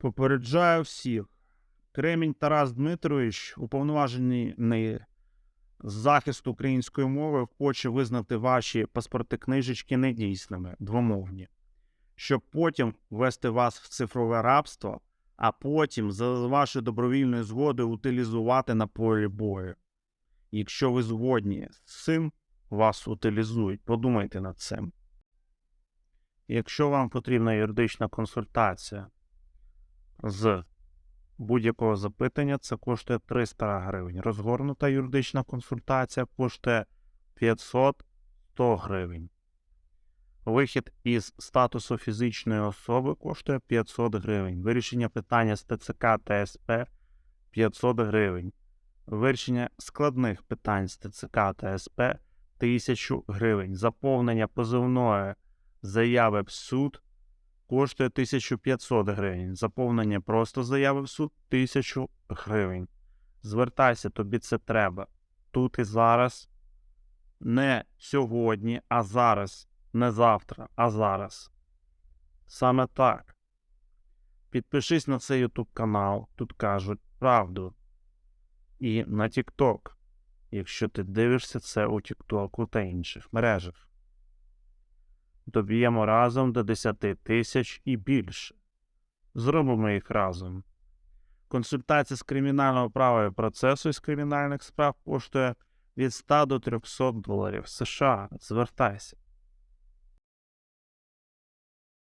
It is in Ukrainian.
Попереджаю всіх. Кремінь Тарас Дмитрович, уповноважений на захист української мови, хоче визнати ваші паспорти книжечки недійсними, двомовні, щоб потім ввести вас в цифрове рабство, а потім за вашої добровільної згоди утилізувати на полі бою. Якщо ви згодні з цим, вас утилізують. Подумайте над цим. Якщо вам потрібна юридична консультація з будь-якого запитання, це коштує 300 гривень. Розгорнута юридична консультація коштує 500-100 гривень. Вихід із статусу фізичної особи коштує 500 гривень. Вирішення питання з ТЦК та СП 500 гривень. Вирішення складних питань з ТЦК та СП 1000 гривень. Заповнення позовної заяви в суд коштує 1500 гривень. Заповнення просто заяви в суд 1000 гривень. Звертайся, тобі це треба. Тут і зараз. Не сьогодні, а зараз. Не завтра, а зараз. Саме так. Підпишись на цей YouTube канал, тут кажуть правду. І на TikTok, якщо ти дивишся це у TikTok та інших мережах. Доб'ємо разом до 10 тисяч і більше. Зробимо їх разом. Консультація з кримінального права і процесу із кримінальних справ коштує від 100 до 300 доларів США. Звертайся.